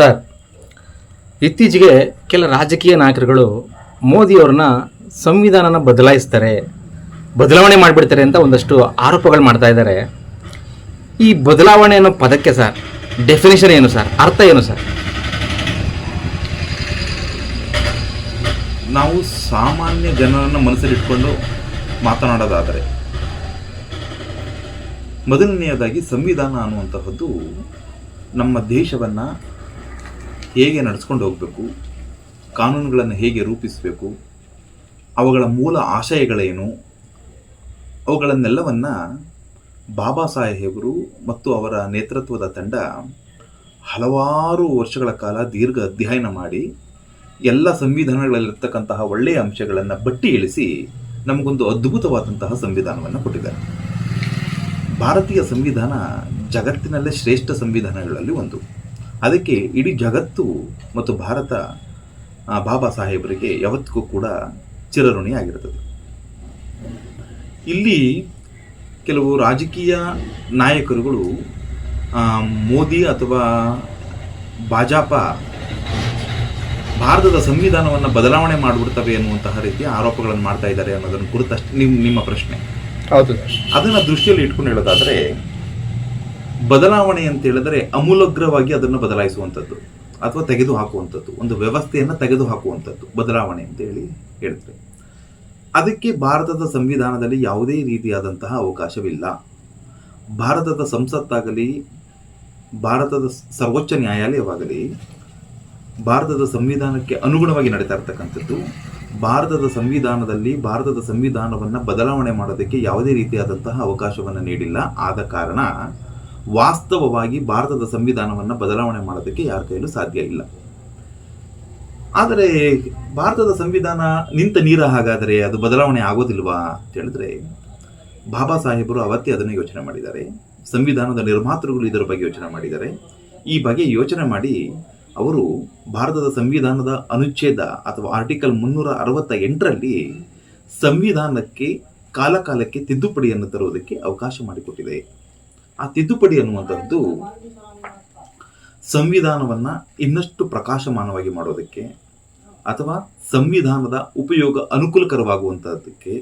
Sir, ಇತ್ತೀಚೆಗೆ ಕೆಲ ರಾಜಕೀಯ ನಾಯಕರುಗಳು ಮೋದಿಯವ್ರನ್ನ ಸಂವಿಧಾನನ ಬದಲಾಯಿಸ್ತಾರೆ, ಬದಲಾವಣೆ ಮಾಡಿಬಿಡ್ತಾರೆ ಅಂತ ಒಂದಷ್ಟು ಆರೋಪಗಳು ಮಾಡ್ತಾ ಇದ್ದಾರೆ. ಈ ಬದಲಾವಣೆ ಅನ್ನೋ ಪದಕ್ಕೆ ಸರ್ ಡೆಫಿನೇಷನ್ ಏನು ಸರ್, ಅರ್ಥ ಏನು ಸರ್? ನಾವು ಸಾಮಾನ್ಯ ಜನರನ್ನು ಮನಸ್ಸಲ್ಲಿಟ್ಕೊಂಡು ಮಾತನಾಡೋದಾದರೆ, ಮೊದಲನೆಯದಾಗಿ ಸಂವಿಧಾನ ಅನ್ನುವಂತಹದ್ದು ನಮ್ಮ ದೇಶವನ್ನು ಹೇಗೆ ನಡೆಸ್ಕೊಂಡು ಹೋಗಬೇಕು? ಕಾನೂನುಗಳನ್ನು ಹೇಗೆ ರೂಪಿಸಬೇಕು? ಅವುಗಳ ಮೂಲ ಆಶಯಗಳೇನು? ಅವುಗಳನ್ನೆಲ್ಲವನ್ನು ಬಾಬಾ ಸಾಹೇಬರು ಮತ್ತು ಅವರ ನೇತೃತ್ವದ ತಂಡ ಹಲವಾರು ವರ್ಷಗಳ ಕಾಲ ದೀರ್ಘ ಅಧ್ಯಯನ ಮಾಡಿ, ಎಲ್ಲ ಸಂವಿಧಾನಗಳಲ್ಲಿರ್ತಕ್ಕಂತಹ ಒಳ್ಳೆಯ ಅಂಶಗಳನ್ನು ಬಟ್ಟಿ ಇಳಿಸಿ ನಮಗೊಂದು ಅದ್ಭುತವಾದಂತಹ ಸಂವಿಧಾನವನ್ನು ಕೊಟ್ಟಿದ್ದಾರೆ. ಭಾರತೀಯ ಸಂವಿಧಾನ ಜಗತ್ತಿನಲ್ಲೇ ಶ್ರೇಷ್ಠ ಸಂವಿಧಾನಗಳಲ್ಲಿ ಒಂದು. ಅದಕ್ಕೆ ಇಡೀ ಜಗತ್ತು ಮತ್ತು ಭಾರತ ಬಾಬಾ ಸಾಹೇಬರಿಗೆ ಯಾವತ್ತಿಗೂ ಕೂಡ ಚಿರಋಣಿ ಆಗಿರುತ್ತದೆ ಇಲ್ಲಿ ಕೆಲವು ರಾಜಕೀಯ ನಾಯಕರುಗಳು ಆ, ಮೋದಿ ಅಥವಾ ಭಾಜಪ ಭಾರತದ ಸಂವಿಧಾನವನ್ನು ಬದಲಾವಣೆ ಮಾಡಿಬಿಡ್ತವೆ ಎನ್ನುವಂತಹ ರೀತಿಯ ಆರೋಪಗಳನ್ನು ಮಾಡ್ತಾ ಇದ್ದಾರೆ ಅನ್ನೋದನ್ನು ಕುರಿತಷ್ಟು ನಿಮ್ಮ ನಿಮ್ಮ ಪ್ರಶ್ನೆ. ಹೌದು. ಅದನ್ನ ದೃಷ್ಟಿಯಲ್ಲಿ ಇಟ್ಕೊಂಡು ಹೇಳೋದಾದ್ರೆ ಬದಲಾವಣೆ ಅಂತ ಹೇಳಿದ್ರೆ ಅಮೂಲಗ್ರವಾಗಿ ಅದನ್ನು ಬದಲಾಯಿಸುವಂಥದ್ದು ಅಥವಾ ತೆಗೆದು ಹಾಕುವಂಥದ್ದು ಒಂದು ವ್ಯವಸ್ಥೆಯನ್ನು ತೆಗೆದು ಹಾಕುವಂಥದ್ದು ಬದಲಾವಣೆ ಅಂತ ಹೇಳಿ ಹೇಳ್ತಾರೆ ಅದಕ್ಕೆ ಭಾರತದ ಸಂವಿಧಾನದಲ್ಲಿ ಯಾವುದೇ ರೀತಿಯಾದಂತಹ ಅವಕಾಶವಿಲ್ಲ. ಭಾರತದ ಸಂಸತ್ತಾಗಲಿ, ಭಾರತದ ಸರ್ವೋಚ್ಚ ನ್ಯಾಯಾಲಯವಾಗಲಿ, ಭಾರತದ ಸಂವಿಧಾನಕ್ಕೆ ಅನುಗುಣವಾಗಿ ನಡೀತಾ ಇರ್ತಕ್ಕಂಥದ್ದು, ಭಾರತದ ಸಂವಿಧಾನದಲ್ಲಿ ಭಾರತದ ಸಂವಿಧಾನವನ್ನು ಬದಲಾವಣೆ ಮಾಡೋದಕ್ಕೆ ಯಾವುದೇ ರೀತಿಯಾದಂತಹ ಅವಕಾಶವನ್ನು ನೀಡಿಲ್ಲ. ಆದ ಕಾರಣ ವಾಸ್ತವವಾಗಿ ಭಾರತದ ಸಂವಿಧಾನವನ್ನು ಬದಲಾವಣೆ ಮಾಡೋದಕ್ಕೆ ಯಾರ ಕೈಯಲ್ಲೂ ಸಾಧ್ಯ ಇಲ್ಲ. ಆದರೆ ಭಾರತದ ಸಂವಿಧಾನ ನಿಂತ ನೀರ ಹಾಗಾದರೆ ಅದು ಬದಲಾವಣೆ ಆಗೋದಿಲ್ವಾ ಅಂತ ಹೇಳಿದ್ರೆ, ಬಾಬಾ ಸಾಹೇಬರು ಅವತ್ತೇ ಅದನ್ನು ಯೋಚನೆ ಮಾಡಿದ್ದಾರೆ. ಸಂವಿಧಾನದ ನಿರ್ಮಾತೃಗಳು ಇದರ ಬಗ್ಗೆ ಯೋಚನೆ ಮಾಡಿದ್ದಾರೆ. ಈ ಬಗ್ಗೆ ಯೋಚನೆ ಮಾಡಿ ಅವರು ಭಾರತದ ಸಂವಿಧಾನದ ಅನುಚ್ಛೇದ ಅಥವಾ ಆರ್ಟಿಕಲ್ ಮುನ್ನೂರ ಅರವತ್ತ ಎಂಟರಲ್ಲಿ ಸಂವಿಧಾನಕ್ಕೆ ಕಾಲಕಾಲಕ್ಕೆ ತಿದ್ದುಪಡಿಯನ್ನು ತರುವುದಕ್ಕೆ ಅವಕಾಶ ಮಾಡಿಕೊಟ್ಟಿದೆ. ಆ ತಿದ್ದುಪಡಿ ಅನ್ನುವಂಥದ್ದು ಸಂವಿಧಾನವನ್ನು ಇನ್ನಷ್ಟು ಪ್ರಕಾಶಮಾನವಾಗಿ ಮಾಡೋದಕ್ಕೆ ಅಥವಾ ಸಂವಿಧಾನದ ಉಪಯೋಗ ಅನುಕೂಲಕರವಾಗುವಂಥದ್ದಕ್ಕೆ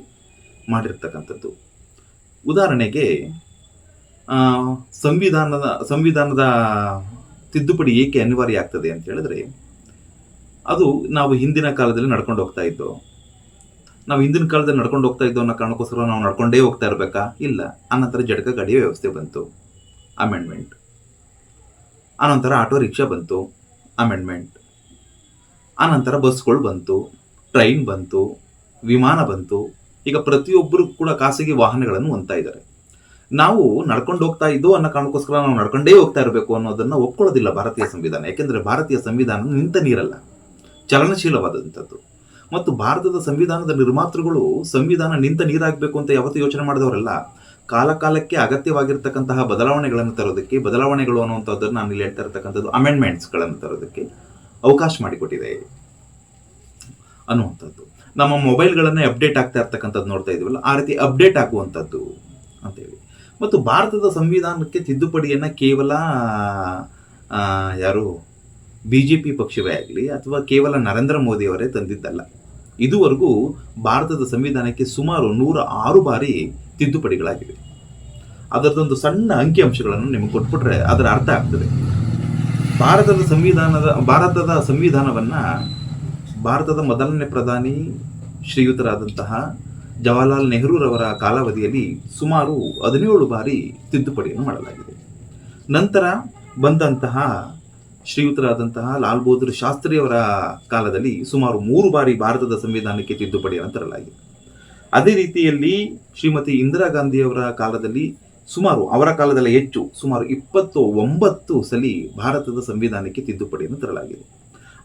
ಮಾಡಿರ್ತಕ್ಕಂಥದ್ದು. ಉದಾಹರಣೆಗೆ ಸಂವಿಧಾನದ ಸಂವಿಧಾನದ ತಿದ್ದುಪಡಿ ಏಕೆ ಅನಿವಾರ್ಯ ಆಗ್ತದೆ ಅಂತ ಹೇಳಿದ್ರೆ, ಅದು ನಾವು ಹಿಂದಿನ ಕಾಲದಲ್ಲಿ ನಡ್ಕೊಂಡು ಹೋಗ್ತಾ ಇದ್ದೋ ನಾವು ಹಿಂದಿನ ಕಾಲದಲ್ಲಿ ನಡ್ಕೊಂಡು ಹೋಗ್ತಾ ಇದ್ದೋ ಅನ್ನೋ ಕಾರಣಕ್ಕೋಸ್ಕರ ನಾವು ನಡ್ಕೊಂಡೇ ಹೋಗ್ತಾ ಇರಬೇಕಾ? ಇಲ್ಲ. ಆನಂತರ ಜಡಕ ಗಾಡಿ ವ್ಯವಸ್ಥೆ ಬಂತು. ಅಮೆಂಡ್ಮೆಂಟ್ ಆನಂತರ ಆಟೋ ರಿಕ್ಷಾ ಬಂತು. ಅಮೆಂಡ್ಮೆಂಟ್ ಆನಂತರ ಬಸ್ಗಳು ಬಂತು. ಟ್ರೈನ್ ಬಂತು. ವಿಮಾನ ಬಂತು. ಈಗ ಪ್ರತಿಯೊಬ್ಬರು ಕೂಡ ಖಾಸಗಿ ವಾಹನಗಳನ್ನು ಹೊಂದ್ತಾ ಇದ್ದಾರೆ. ನಾವು ನಡ್ಕೊಂಡು ಹೋಗ್ತಾ ಇದ್ದೋ ಅನ್ನೋ ಕಾರಣಕ್ಕೋಸ್ಕರ ನಾವು ನಡ್ಕೊಂಡೇ ಹೋಗ್ತಾ ಇರಬೇಕು ಅನ್ನೋದನ್ನ ಒಪ್ಕೊಳ್ಳೋದಿಲ್ಲ ಭಾರತೀಯ ಸಂವಿಧಾನ. ಯಾಕೆಂದರೆ ಭಾರತೀಯ ಸಂವಿಧಾನ ನಿಂತ ನೀರಲ್ಲ. ಚಲನಶೀಲವಾದಂಥದ್ದು. ಮತ್ತು ಭಾರತದ ಸಂವಿಧಾನದ ನಿರ್ಮಾತೃಗಳು ಸಂವಿಧಾನ ನಿಂತ ನೀರಾಗಬೇಕು ಅಂತ ಯಾವತ್ತೂ ಯೋಚನೆ ಮಾಡಿದವರಲ್ಲ, ಕಾಲಕಾಲಕ್ಕೆ ಅಗತ್ಯವಾಗಿರ್ತಕ್ಕಂತಹ ಬದಲಾವಣೆಗಳನ್ನು ತರೋದಕ್ಕೆ, ಬದಲಾವಣೆಗಳು ಅನ್ನುವಂಥದ್ದನ್ನು ನಾನು ಇಲ್ಲಿ ಹೇಳ್ತಾ ಇರ್ತಕ್ಕಂಥದ್ದು ಅಮೆಂಡ್ಮೆಂಟ್ಸ್ಗಳನ್ನು ತರೋದಕ್ಕೆ ಅವಕಾಶ ಮಾಡಿಕೊಟ್ಟಿದೆ ಅನ್ನುವಂಥದ್ದು. ನಮ್ಮ ಮೊಬೈಲ್ಗಳನ್ನೇ ಅಪ್ಡೇಟ್ ಆಗ್ತಾ ಇರ್ತಕ್ಕಂಥದ್ದು ನೋಡ್ತಾ ಇದೀವಲ್ಲ ಆ ರೀತಿ ಅಪ್ಡೇಟ್ ಆಗುವಂಥದ್ದು ಅಂತೇಳಿ. ಮತ್ತು ಭಾರತದ ಸಂವಿಧಾನಕ್ಕೆ ತಿದ್ದುಪಡಿಯನ್ನು ಕೇವಲ ಯಾರು ಬಿ ಜೆ ಪಿ ಪಕ್ಷವೇ ಆಗಲಿ ಅಥವಾ ಕೇವಲ ನರೇಂದ್ರ ಮೋದಿಯವರೇ ತಂದಿದ್ದಲ್ಲ. ಇದುವರೆಗೂ ಭಾರತದ ಸಂವಿಧಾನಕ್ಕೆ ಸುಮಾರು ನೂರ ಆರು ಬಾರಿ ತಿದ್ದುಪಡಿಗಳಾಗಿವೆ. ಅದರದೊಂದು ಸಣ್ಣ ಅಂಕಿಅಂಶಗಳನ್ನು ನಿಮಗೆ ಕೊಟ್ಬಿಟ್ರೆ ಅದರ ಅರ್ಥ ಆಗ್ತದೆ. ಭಾರತದ ಸಂವಿಧಾನದ, ಭಾರತದ ಸಂವಿಧಾನವನ್ನ ಭಾರತದ ಮೊದಲನೇ ಪ್ರಧಾನಿ ಶ್ರೀಯುತರಾದಂತಹ ಜವಾಹರ್ಲಾಲ್ ನೆಹರೂರವರ ಕಾಲಾವಧಿಯಲ್ಲಿ ಸುಮಾರು ಹದಿನೇಳು ಬಾರಿ ತಿದ್ದುಪಡಿಯನ್ನು ಮಾಡಲಾಗಿದೆ. ನಂತರ ಬಂದಂತಹ ಶ್ರೀಯುತರಾದಂತಹ ಲಾಲ್ ಬಹದ್ದೂರ್ ಶಾಸ್ತ್ರಿಯವರ ಕಾಲದಲ್ಲಿ ಸುಮಾರು ಮೂರು ಬಾರಿ ಭಾರತದ ಸಂವಿಧಾನಕ್ಕೆ ತಿದ್ದುಪಡಿಯನ್ನು ತರಲಾಗಿದೆ ಅದೇ ರೀತಿಯಲ್ಲಿ ಶ್ರೀಮತಿ ಇಂದಿರಾ ಗಾಂಧಿಯವರ ಕಾಲದಲ್ಲಿ ಸುಮಾರು ಅವರ ಕಾಲದಲ್ಲಿ ಹೆಚ್ಚು, ಸುಮಾರು ಇಪ್ಪತ್ತು ಒಂಬತ್ತು ಸಲಿ ಭಾರತದ ಸಂವಿಧಾನಕ್ಕೆ ತಿದ್ದುಪಡಿಯನ್ನು ತರಲಾಗಿದೆ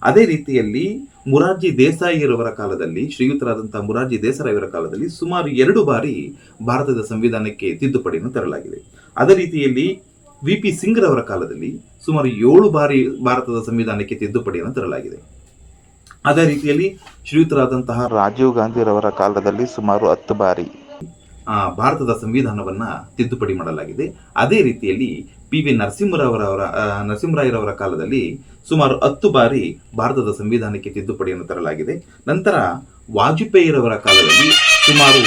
ಅದೇ ರೀತಿಯಲ್ಲಿ ಮುರಾರ್ಜಿ ದೇಸಾಯಿರವರ ಕಾಲದಲ್ಲಿ, ಶ್ರೀಯುತರಾದಂತಹ ಮುರಾರ್ಜಿ ದೇಸಾಯಿಯವರ ಕಾಲದಲ್ಲಿ ಸುಮಾರು ಎರಡು ಬಾರಿ ಭಾರತದ ಸಂವಿಧಾನಕ್ಕೆ ತಿದ್ದುಪಡಿಯನ್ನು ತರಲಾಗಿದೆ ಅದೇ ರೀತಿಯಲ್ಲಿ ವಿ ಪಿ ಸಿಂಗ್ರವರ ಕಾಲದಲ್ಲಿ ಸುಮಾರು ಏಳು ಬಾರಿ ಭಾರತದ ಸಂವಿಧಾನಕ್ಕೆ ತಿದ್ದುಪಡಿಯನ್ನು ತರಲಾಗಿದೆ. ಅದೇ ರೀತಿಯಲ್ಲಿ ಶ್ರೀಯುತರಾದಂತಹ ರಾಜೀವ್ ಗಾಂಧಿರವರ ಕಾಲದಲ್ಲಿ ಸುಮಾರು ಹತ್ತು ಬಾರಿ ಆ, ಭಾರತದ ಸಂವಿಧಾನವನ್ನ ತಿದ್ದುಪಡಿ ಮಾಡಲಾಗಿದೆ. ಅದೇ ರೀತಿಯಲ್ಲಿ ಪಿ ವಿ ನರಸಿಂಹರಾವರವರ ನರಸಿಂಹರಾಯರವರ ಕಾಲದಲ್ಲಿ ಸುಮಾರು ಹತ್ತು ಬಾರಿ ಭಾರತದ ಸಂವಿಧಾನಕ್ಕೆ ತಿದ್ದುಪಡಿಯನ್ನು ತರಲಾಗಿದೆ. ನಂತರ ವಾಜಪೇಯಿರವರ ಕಾಲದಲ್ಲಿ ಸುಮಾರು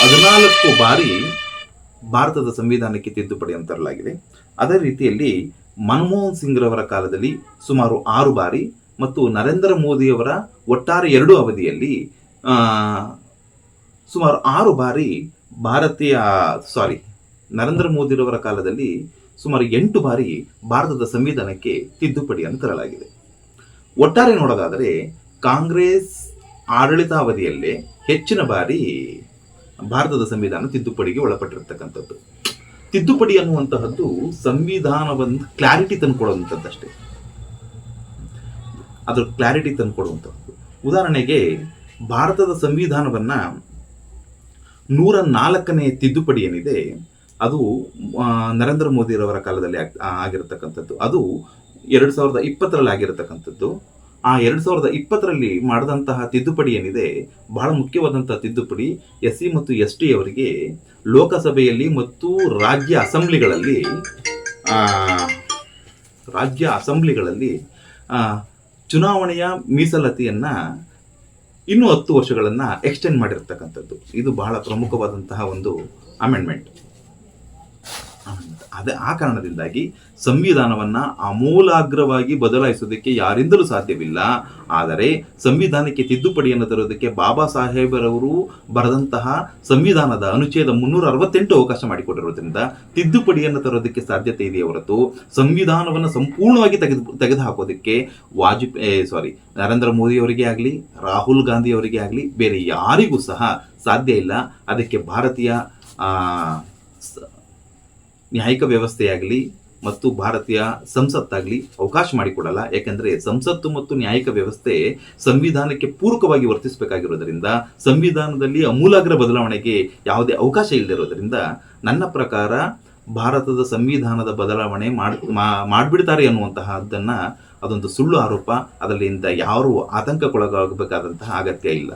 ಹದಿನಾಲ್ಕು ಬಾರಿ ಭಾರತದ ಸಂವಿಧಾನಕ್ಕೆ ತಿದ್ದುಪಡಿ ತರಲಾಗಿದೆ. ಅದೇ ರೀತಿಯಲ್ಲಿ ಮನಮೋಹನ್ ಸಿಂಗ್ ರವರ ಕಾಲದಲ್ಲಿ ಸುಮಾರು ಆರು ಬಾರಿ ಮತ್ತು ನರೇಂದ್ರ ಮೋದಿಯವರ ಒಟ್ಟಾರೆ ಎರಡು ಅವಧಿಯಲ್ಲಿ ಸುಮಾರು ಆರು ಬಾರಿ ಭಾರತೀಯ, ಸಾರಿ, ನರೇಂದ್ರ ಮೋದಿರವರ ಕಾಲದಲ್ಲಿ ಸುಮಾರು ಎಂಟು ಬಾರಿ ಭಾರತದ ಸಂವಿಧಾನಕ್ಕೆ ತಿದ್ದುಪಡಿಯನ್ನು ತರಲಾಗಿದೆ. ಒಟ್ಟಾರೆ ನೋಡೋದಾದರೆ ಕಾಂಗ್ರೆಸ್ ಆಡಳಿತಾವಧಿಯಲ್ಲೇ ಹೆಚ್ಚಿನ ಬಾರಿ ಭಾರತದ ಸಂವಿಧಾನ ತಿದ್ದುಪಡಿಗೆ ಒಳಪಟ್ಟಿರ್ತಕ್ಕಂಥದ್ದು. ತಿದ್ದುಪಡಿ ಅನ್ನುವಂತಹದ್ದು ಸಂವಿಧಾನವನ್ನು ಕ್ಲಾರಿಟಿ ತಂದುಕೊಡುವಂಥದ್ದಷ್ಟೇ. ಅದರ ಕ್ಲಾರಿಟಿ ತಂದುಕೊಡುವಂಥದ್ದು. ಉದಾಹರಣೆಗೆ ಭಾರತದ ಸಂವಿಧಾನವನ್ನ ನೂರ ನಾಲ್ಕನೇ ತಿದ್ದುಪಡಿ ಏನಿದೆ, ಅದು ನರೇಂದ್ರ ಮೋದಿರವರ ಕಾಲದಲ್ಲಿ ಆಗ್- ಆಗಿರತಕ್ಕಂಥದ್ದು. ಅದು ಎರಡು ಸಾವಿರದ ಇಪ್ಪತ್ತರಲ್ಲಿ ಆಗಿರತಕ್ಕಂಥದ್ದು ಆ ಎರಡು ಸಾವಿರದ ಇಪ್ಪತ್ತರಲ್ಲಿ ಮಾಡಿದಂತಹ ತಿದ್ದುಪಡಿ ಏನಿದೆ, ಬಹಳ ಮುಖ್ಯವಾದಂತಹ ತಿದ್ದುಪಡಿ ಎಸ್ ಸಿ ಮತ್ತು ಎಸ್ ಟಿ ಅವರಿಗೆ ಲೋಕಸಭೆಯಲ್ಲಿ ಮತ್ತು ರಾಜ್ಯ ಅಸೆಂಬ್ಲಿಗಳಲ್ಲಿ ರಾಜ್ಯ ಅಸೆಂಬ್ಲಿಗಳಲ್ಲಿ ಚುನಾವಣೆಯ ಮೀಸಲಾತಿಯನ್ನ ಇನ್ನೂ ಹತ್ತು ವರ್ಷಗಳನ್ನ ಎಕ್ಸ್ಟೆಂಡ್ ಮಾಡಿರ್ತಕ್ಕಂಥದ್ದು. ಇದು ಬಹಳ ಪ್ರಮುಖವಾದಂತಹ ಒಂದು ಅಮೆಂಡ್ಮೆಂಟ್ ಅದೇ ಆ ಕಾರಣದಿಂದಾಗಿ ಸಂವಿಧಾನವನ್ನ ಅಮೂಲಾಗ್ರವಾಗಿ ಬದಲಾಯಿಸೋದಕ್ಕೆ ಯಾರಿಂದಲೂ ಸಾಧ್ಯವಿಲ್ಲ. ಆದರೆ ಸಂವಿಧಾನಕ್ಕೆ ತಿದ್ದುಪಡಿಯನ್ನು ತರೋದಕ್ಕೆ ಬಾಬಾ ಸಾಹೇಬರವರು ಬರೆದಂತಹ ಸಂವಿಧಾನದ ಅನುಚ್ಛೇದ ಮುನ್ನೂರ ಅರವತ್ತೆಂಟು ಅವಕಾಶ ಮಾಡಿಕೊಟ್ಟಿರೋದ್ರಿಂದ ತಿದ್ದುಪಡಿಯನ್ನು ತರೋದಕ್ಕೆ ಸಾಧ್ಯತೆ ಇದೆಯೇ ಹೊರತು ಸಂವಿಧಾನವನ್ನು ಸಂಪೂರ್ಣವಾಗಿ ತೆಗೆದು ತೆಗೆದುಹಾಕೋದಕ್ಕೆ ವಾಜಪೇಯಿ ಸಾರಿ ನರೇಂದ್ರ ಮೋದಿಯವರಿಗೆ ಆಗಲಿ, ರಾಹುಲ್ ಗಾಂಧಿಯವರಿಗೆ ಆಗಲಿ, ಬೇರೆ ಯಾರಿಗೂ ಸಹ ಸಾಧ್ಯ ಇಲ್ಲ. ಅದಕ್ಕೆ ಭಾರತೀಯ ನ್ಯಾಯಿಕ ವ್ಯವಸ್ಥೆಯಾಗಲಿ ಮತ್ತು ಭಾರತೀಯ ಸಂಸತ್ತಾಗಲಿ ಅವಕಾಶ ಮಾಡಿಕೊಡಲ್ಲ. ಯಾಕೆಂದರೆ ಸಂಸತ್ತು ಮತ್ತು ನ್ಯಾಯಿಕ ವ್ಯವಸ್ಥೆ ಸಂವಿಧಾನಕ್ಕೆ ಪೂರಕವಾಗಿ ವರ್ತಿಸಬೇಕಾಗಿರೋದರಿಂದ, ಸಂವಿಧಾನದಲ್ಲಿ ಅಮೂಲಾಗ್ರ ಬದಲಾವಣೆಗೆ ಯಾವುದೇ ಅವಕಾಶ ಇಲ್ಲದಿರೋದರಿಂದ ನನ್ನ ಪ್ರಕಾರ ಭಾರತದ ಸಂವಿಧಾನದ ಬದಲಾವಣೆ ಮಾಡ್ಬಿಡ್ತಾರೆ ಅನ್ನುವಂತಹದ್ದನ್ನ ಅದೊಂದು ಸುಳ್ಳು ಆರೋಪ. ಅದರಿಂದ ಯಾರು ಆತಂಕಕ್ಕೊಳಗಾಗಬೇಕಾದಂತಹ ಅಗತ್ಯ ಇಲ್ಲ.